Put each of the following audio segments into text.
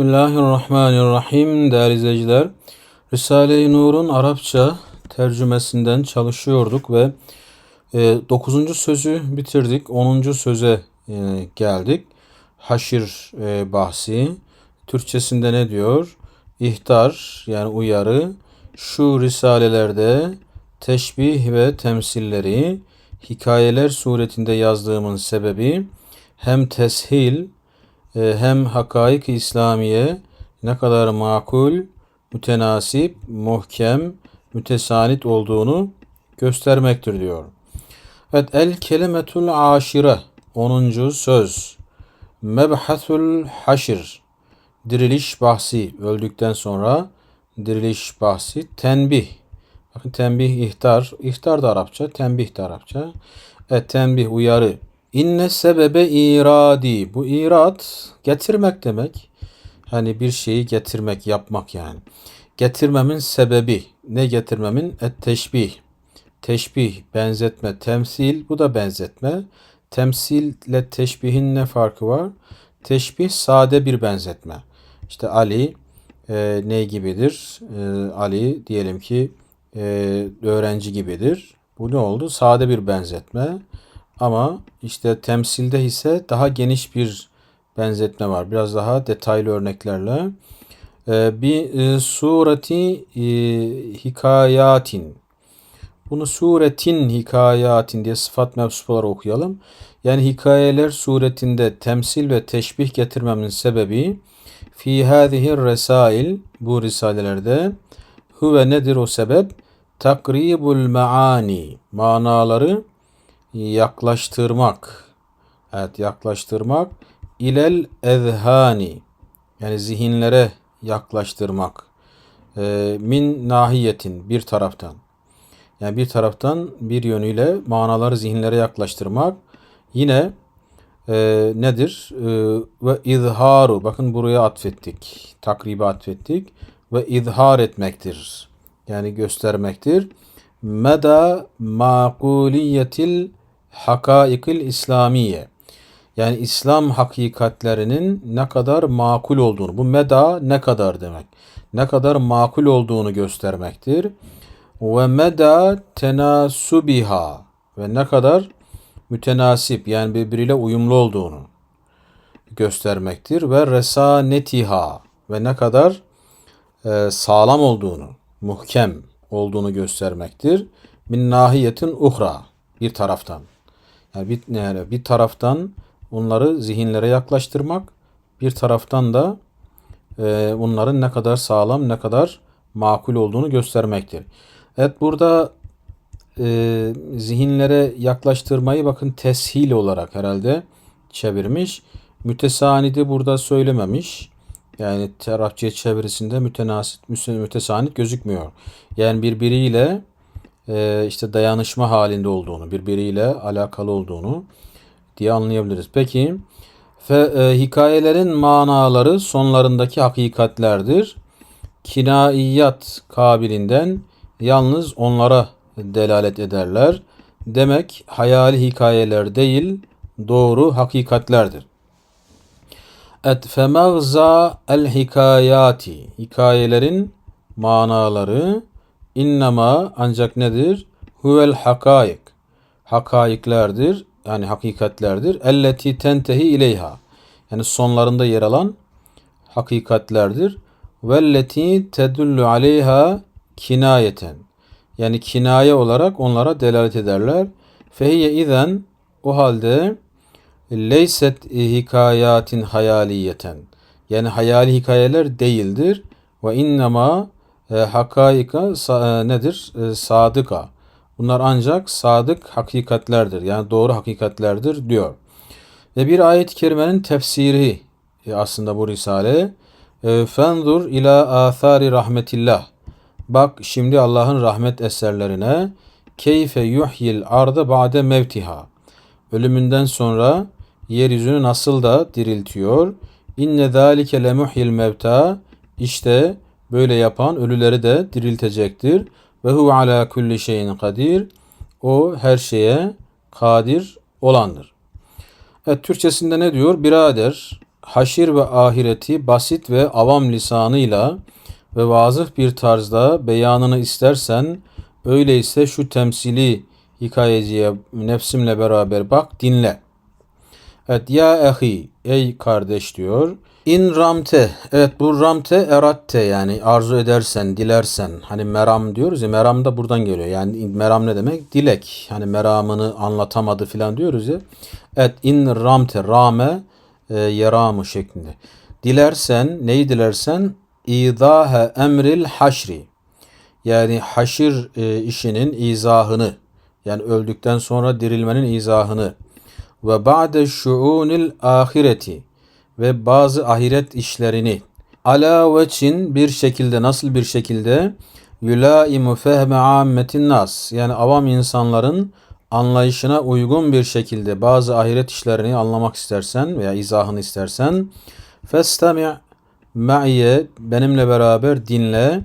Bismillahirrahmanirrahim değerli izleyiciler. Risale-i Nur'un Arapça tercümesinden çalışıyorduk ve 9. sözü bitirdik. 10. söze e, geldik. Haşir e, bahsi. Türkçesinde ne diyor? İhtar yani uyarı şu risalelerde teşbih ve temsilleri hikayeler suretinde yazdığımın sebebi hem teshil e, hem hakaik İslamiye ne kadar makul, mütenasip, muhkem, mütesanit olduğunu göstermektir diyor. Evet el kelimetul aşire 10. söz. Mebhasul haşir diriliş bahsi öldükten sonra diriliş bahsi tenbih bakın tenbih ihtar ihtar da Arapça tenbih de Arapça evet tenbih uyarı İnne sebebe iradi. Bu irad getirmek demek. Hani bir şeyi getirmek, yapmak yani. Getirmemin sebebi. Ne getirmemin? Et teşbih. Teşbih, benzetme, temsil. Bu da benzetme. Temsil ile teşbihin ne farkı var? Teşbih sade bir benzetme. İşte Ali e, ne gibidir? E, Ali diyelim ki e, öğrenci gibidir. Bu ne oldu? Sade bir benzetme. Ama işte temsilde ise daha geniş bir benzetme var. Biraz daha detaylı örneklerle. Ee, bir e, sureti e, hikayatin. Bunu suretin hikayatin diye sıfat mevsup olarak okuyalım. Yani hikayeler suretinde temsil ve teşbih getirmemin sebebi fi hadihi resail bu risalelerde huve nedir o sebep? Takribul maani manaları yaklaştırmak. Evet yaklaştırmak. İlel ezhani yani zihinlere yaklaştırmak. E, min nahiyetin bir taraftan. Yani bir taraftan bir yönüyle manaları zihinlere yaklaştırmak. Yine e, nedir? E, ve izharu. Bakın buraya atfettik. Takribi atfettik. Ve izhar etmektir. Yani göstermektir. Meda makuliyetil hakaikil İslamiye. Yani İslam hakikatlerinin ne kadar makul olduğunu, bu meda ne kadar demek, ne kadar makul olduğunu göstermektir. Ve meda tenasubiha ve ne kadar mütenasip yani birbiriyle uyumlu olduğunu göstermektir. Ve resanetiha ve ne kadar e, sağlam olduğunu, muhkem olduğunu göstermektir. Min nahiyetin uhra bir taraftan. Yani bir, yani bir taraftan onları zihinlere yaklaştırmak, bir taraftan da e, bunların ne kadar sağlam, ne kadar makul olduğunu göstermektir. Evet burada e, zihinlere yaklaştırmayı bakın teshil olarak herhalde çevirmiş. Mütesanidi burada söylememiş. Yani Arapça çevirisinde mütenasit, mütesanit gözükmüyor. Yani birbiriyle e, işte dayanışma halinde olduğunu, birbiriyle alakalı olduğunu diye anlayabiliriz. Peki fe, e, hikayelerin manaları sonlarındaki hakikatlerdir. Kinaiyat kabilinden yalnız onlara delalet ederler. Demek hayali hikayeler değil, doğru hakikatlerdir. Et femagza el hikayati hikayelerin manaları İnnema ancak nedir? Huvel hakaik. Hakaiklerdir. Yani hakikatlerdir. Elleti tentehi ileyha. Yani sonlarında yer alan hakikatlerdir. Velleti tedullu aleyha kinayeten. Yani kinaye olarak onlara delalet ederler. Fehiye izen o halde leyset hikayatin hayaliyeten. Yani hayali hikayeler değildir. Ve innema e, hakaika sa, e, nedir? E, sadıka. Bunlar ancak sadık hakikatlerdir. Yani doğru hakikatlerdir diyor. Ve bir ayet-i kerimenin tefsiri e, aslında bu risale. E, Fendur ila athari rahmetillah. Bak şimdi Allah'ın rahmet eserlerine keyfe yuhyil arda ba'de mevtiha. Ölümünden sonra yeryüzünü nasıl da diriltiyor. İnne zâlike lemuhyil mevta. İşte Böyle yapan ölüleri de diriltecektir. Ve hu ala kulli şeyin kadir. O her şeye kadir olandır. Evet Türkçesinde ne diyor? Birader haşir ve ahireti basit ve avam lisanıyla ve vazıh bir tarzda beyanını istersen öyleyse şu temsili hikayeciye nefsimle beraber bak dinle. Evet ya ehi ey kardeş diyor. İn ramte evet bu ramte eratte yani arzu edersen dilersen hani meram diyoruz ya meram da buradan geliyor. Yani meram ne demek? Dilek. Hani meramını anlatamadı filan diyoruz ya. Evet in ramte rame e, yeramı şeklinde. Dilersen neyi dilersen idahe emril haşri yani haşir e, işinin izahını yani öldükten sonra dirilmenin izahını ve ba'de şuunil ahireti ve bazı ahiret işlerini ala veçin bir şekilde nasıl bir şekilde? Yulaimu fehme ammetin nas. Yani avam insanların anlayışına uygun bir şekilde bazı ahiret işlerini anlamak istersen veya izahını istersen festami' ma'iye benimle beraber dinle.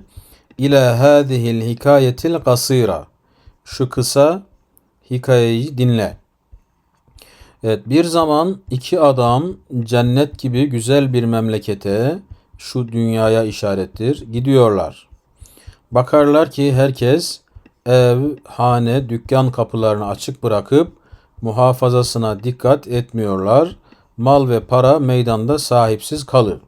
İla hadihil hikayetil kasira şu kısa hikayeyi dinle. Evet bir zaman iki adam cennet gibi güzel bir memlekete şu dünyaya işarettir gidiyorlar. Bakarlar ki herkes ev, hane, dükkan kapılarını açık bırakıp muhafazasına dikkat etmiyorlar. Mal ve para meydanda sahipsiz kalır.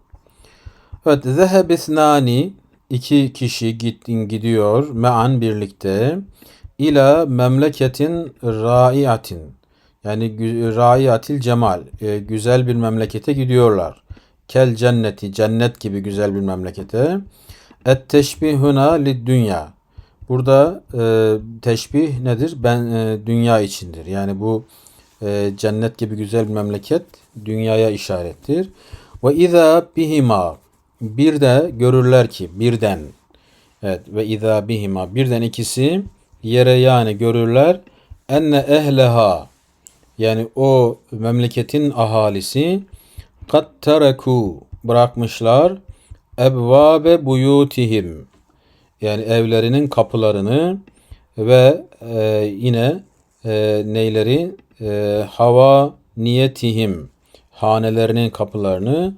Evet, zehebithnani iki kişi gittin gidiyor mean birlikte ila memleketin raiatin yani raiatil cemal e, güzel bir memlekete gidiyorlar. Kel cenneti cennet gibi güzel bir memlekete. Et teşbihuna lid dünya. Burada e, teşbih nedir? Ben e, dünya içindir. Yani bu e, cennet gibi güzel bir memleket dünyaya işarettir. Ve izâ bihima bir de görürler ki birden evet ve izâ bihima birden ikisi yere yani görürler enne ehleha yani o memleketin ahalisi kat tereku bırakmışlar ebvabe buyutihim yani evlerinin kapılarını ve e, yine e, neyleri e, hava niyetihim hanelerinin kapılarını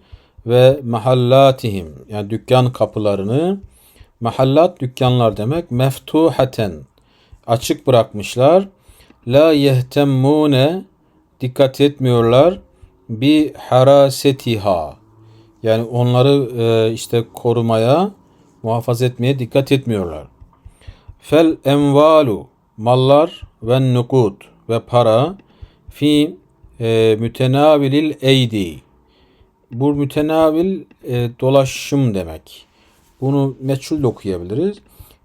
ve mahallatihim yani dükkan kapılarını mahallat dükkanlar demek meftuhaten açık bırakmışlar. La yehtemmune dikkat etmiyorlar bi harasetiha yani onları e, işte korumaya muhafaza etmeye dikkat etmiyorlar. Fel envalu mallar ve nukud ve para fi e, mütenabilil eydi bu mütenavil e, dolaşım demek. Bunu meçhul okuyabiliriz.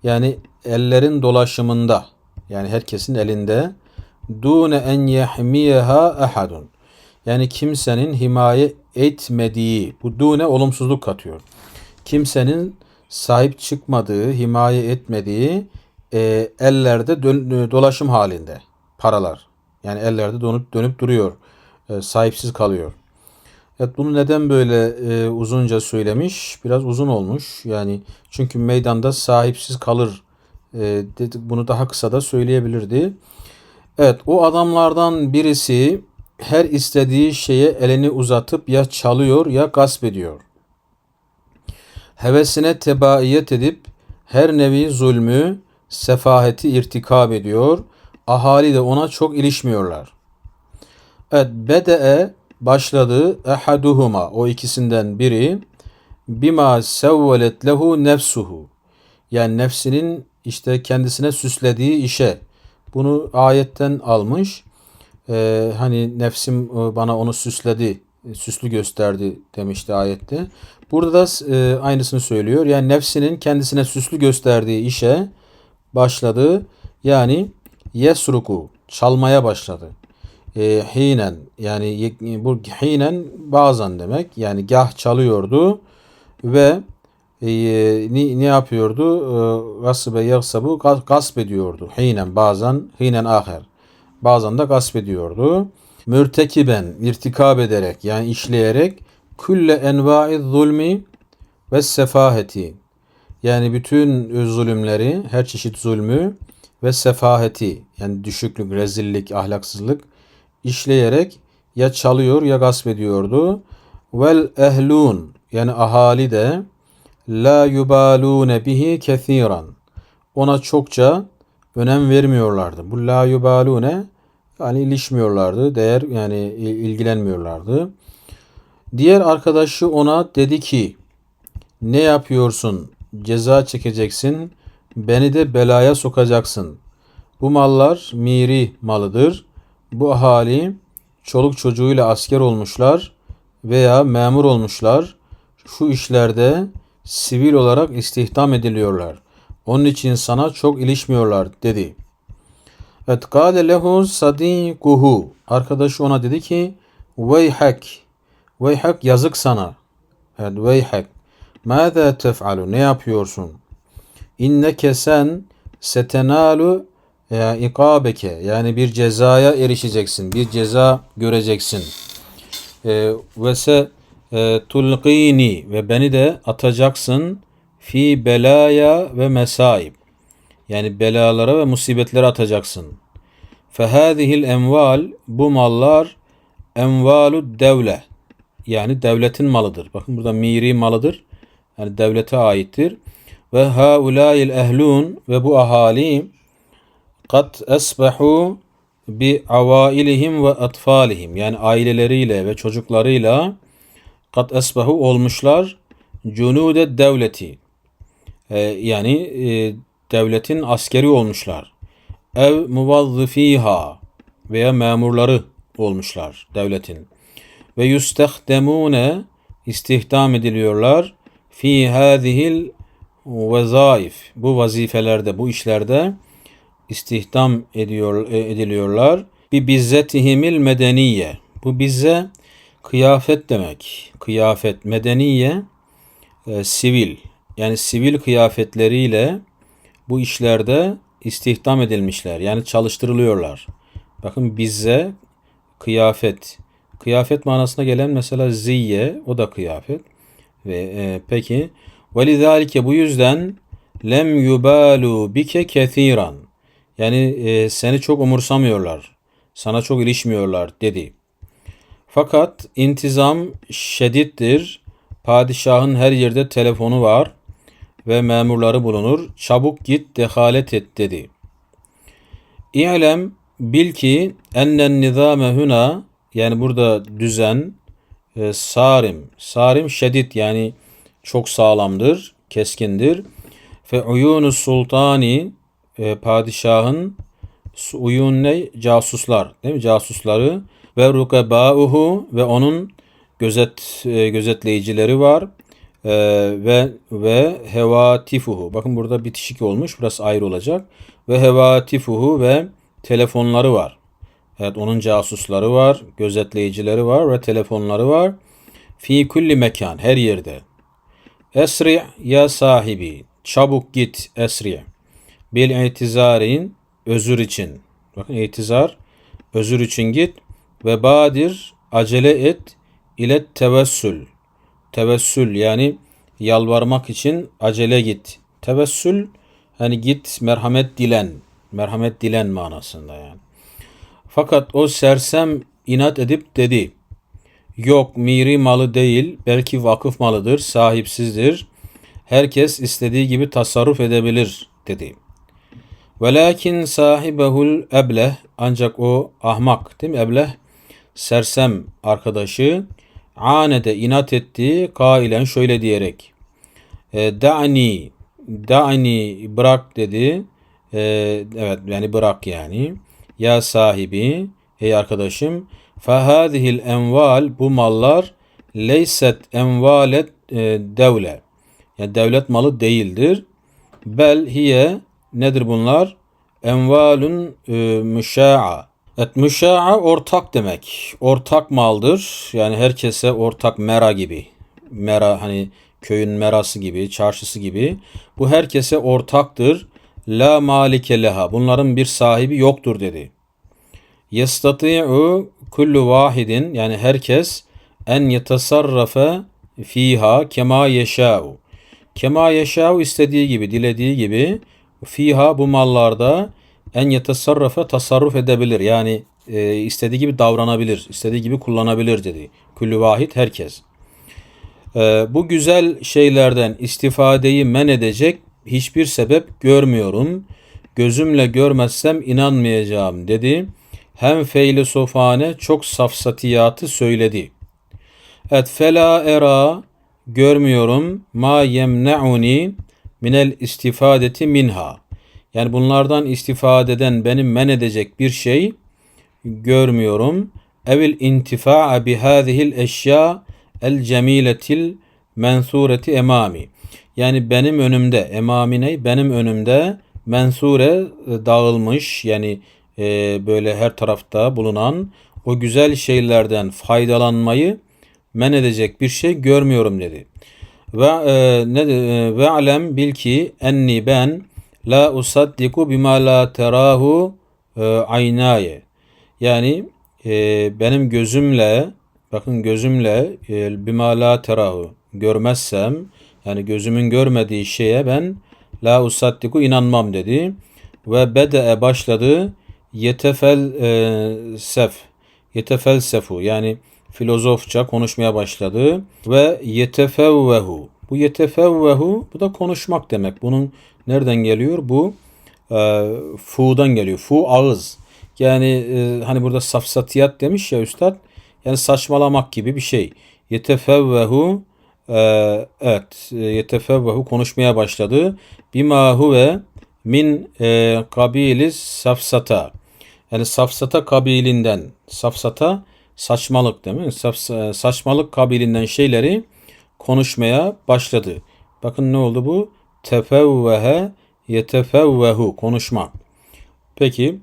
Yani ellerin dolaşımında yani herkesin elinde dune en yehmiyeha ahadun. Yani kimsenin himaye etmediği bu dune olumsuzluk katıyor. Kimsenin sahip çıkmadığı, himaye etmediği e, ellerde dön, dolaşım halinde paralar. Yani ellerde dönüp dönüp duruyor. E, sahipsiz kalıyor. Evet bunu neden böyle e, uzunca söylemiş? Biraz uzun olmuş. Yani çünkü meydanda sahipsiz kalır e, dedi, bunu daha kısa da söyleyebilirdi. Evet o adamlardan birisi her istediği şeye elini uzatıp ya çalıyor ya gasp ediyor. Hevesine tebaiyet edip her nevi zulmü, sefaheti irtikab ediyor. Ahali de ona çok ilişmiyorlar. Evet bede'e başladı ehaduhuma o ikisinden biri bima sevvelet lehu nefsuhu yani nefsinin işte kendisine süslediği işe bunu ayetten almış. Ee, hani nefsim e, bana onu süsledi süslü gösterdi demişti ayette. Burada da e, aynısını söylüyor. Yani nefsinin kendisine süslü gösterdiği işe başladı. Yani yesruku çalmaya başladı. E, hinen yani bu hinen bazen demek yani gah çalıyordu ve e, ne, ne yapıyordu? Gasbe yagsabu gasp ediyordu. Hinen bazen hinen aher. Bazen de gasp ediyordu. Mürtekiben irtikab ederek yani işleyerek külle enva'i zulmi ve sefaheti yani bütün zulümleri, her çeşit zulmü ve sefaheti yani düşüklük, rezillik, ahlaksızlık işleyerek ya çalıyor ya gasp ediyordu. vel ehlun yani ahali de la yubalune bihi kethiran. Ona çokça önem vermiyorlardı. Bu la yubalune yani ilişmiyorlardı. Değer yani ilgilenmiyorlardı. Diğer arkadaşı ona dedi ki ne yapıyorsun? Ceza çekeceksin. Beni de belaya sokacaksın. Bu mallar miri malıdır. Bu ahali çoluk çocuğuyla asker olmuşlar veya memur olmuşlar. Şu işlerde sivil olarak istihdam ediliyorlar. Onun için sana çok ilişmiyorlar dedi. Evet kâle lehu sadikuhu. Arkadaşı ona dedi ki veyhak. Veyhak yazık sana. Evet veyhak. Mâzâ tef'alu. Ne yapıyorsun? İnneke sen setenalu ya ikabeke yani bir cezaya erişeceksin. Bir ceza göreceksin. E, ve se e, tulqini ve beni de atacaksın fi belaya ve mesaib. Yani belalara ve musibetlere atacaksın. Fehâzihil emval bu mallar envalu devle yani devletin malıdır. Bakın burada miri malıdır. Yani devlete aittir. Ve haulail ehlun ve bu ahali kat esbehu bi availihim ve atfalihim yani aileleriyle ve çocuklarıyla kat esbehu olmuşlar cunude devleti ee, yani e, devletin askeri olmuşlar. Ev muvazzifiha veya memurları olmuşlar devletin. Ve yustehdemune istihdam ediliyorlar fi hadihil vezaif bu vazifelerde bu işlerde istihdam ediyor e, ediliyorlar. Bir bizzetihimil medeniye. Bu bize kıyafet demek. Kıyafet medeniye e, sivil yani sivil kıyafetleriyle bu işlerde istihdam edilmişler. Yani çalıştırılıyorlar. Bakın bize kıyafet. Kıyafet manasına gelen mesela ziye o da kıyafet. Ve e, peki velizalike bu yüzden lem yubalu bike kethiran. Yani e, seni çok umursamıyorlar. Sana çok ilişmiyorlar dedi. Fakat intizam şedittir. Padişahın her yerde telefonu var ve memurları bulunur. Çabuk git dehalet et dedi. İ'lem bil ki ennen nizame huna yani burada düzen e, sarim. Sarim şedid yani çok sağlamdır, keskindir. Fe uyunu sultani e, padişahın uyun ne? Casuslar değil mi? Casusları ve rukebauhu ve onun gözet e, gözetleyicileri var. Ee, ve ve hevatifuhu. Bakın burada bitişik olmuş. Burası ayrı olacak. Ve hevatifuhu ve telefonları var. Evet onun casusları var, gözetleyicileri var ve telefonları var. Fi kulli mekan her yerde. Esri ya sahibi. Çabuk git esri. Bil itizarin özür için. Bakın itizar özür için git ve badir acele et ile tevessül tevessül yani yalvarmak için acele git. Tevessül hani git merhamet dilen, merhamet dilen manasında yani. Fakat o sersem inat edip dedi. Yok miri malı değil, belki vakıf malıdır, sahipsizdir. Herkes istediği gibi tasarruf edebilir dedi. Velakin sahibehul ebleh ancak o ahmak değil mi ebleh sersem arkadaşı Anede inat etti kailen şöyle diyerek. E, da'ni da'ni bırak dedi. E, evet yani bırak yani. Ya sahibi ey arkadaşım fehadihil enval bu mallar leyset envalet e, devle. Yani devlet malı değildir. Bel hiye nedir bunlar? Envalun müşa'a Evet, müşa'a ortak demek. Ortak maldır. Yani herkese ortak mera gibi. Mera hani köyün merası gibi, çarşısı gibi. Bu herkese ortaktır. La malike leha. Bunların bir sahibi yoktur dedi. Yestati'u kullu vahidin yani herkes en yetasarrafe fiha kema yeşâ'u. Kema yeşâ'u istediği gibi, dilediği gibi fiha bu mallarda en yetasarrafa tasarruf edebilir. Yani e, istediği gibi davranabilir, istediği gibi kullanabilir dedi. Küllü vahid herkes. Ee, bu güzel şeylerden istifadeyi men edecek hiçbir sebep görmüyorum. Gözümle görmezsem inanmayacağım dedi. Hem feylisofane çok safsatiyatı söyledi. Et fela era görmüyorum ma yemne'uni minel istifadeti minha. Yani bunlardan istifadeden beni men edecek bir şey görmüyorum. Evil intifa'a bi hadihil eşya el cemiletil mensureti emami. Yani benim önümde emamine benim önümde mensure e, dağılmış yani e, böyle her tarafta bulunan o güzel şeylerden faydalanmayı men edecek bir şey görmüyorum dedi. Ve e, ne de- ve alem bil ki enni ben la usaddiku bima la terahu e, aynaye. Yani e, benim gözümle bakın gözümle e, bima la terahu görmezsem yani gözümün görmediği şeye ben la usaddiku inanmam dedi. Ve bede'e başladı yetefel e, sef yetefelsefo yani filozofça konuşmaya başladı ve yetefevvehu bu yetefevvehu bu da konuşmak demek. Bunun nereden geliyor? Bu e, fu'dan geliyor. Fu ağız. Yani e, hani burada safsatiyat demiş ya üstad. Yani saçmalamak gibi bir şey. Yetefevvehu e, evet e, yetefevvehu konuşmaya başladı. Bima huve min e, kabilis safsata. Yani safsata kabilinden safsata saçmalık değil mi? Saf- saçmalık kabilinden şeyleri konuşmaya başladı. Bakın ne oldu bu? Tefevvehe yetefevvehu konuşma. Peki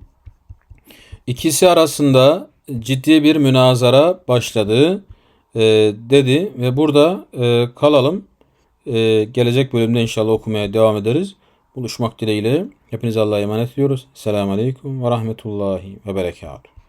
ikisi arasında ciddi bir münazara başladı e, dedi ve burada e, kalalım. E, gelecek bölümde inşallah okumaya devam ederiz. Buluşmak dileğiyle. Hepinize Allah'a emanet ediyoruz. Selamun Aleyküm ve Rahmetullahi ve Berekatuhu.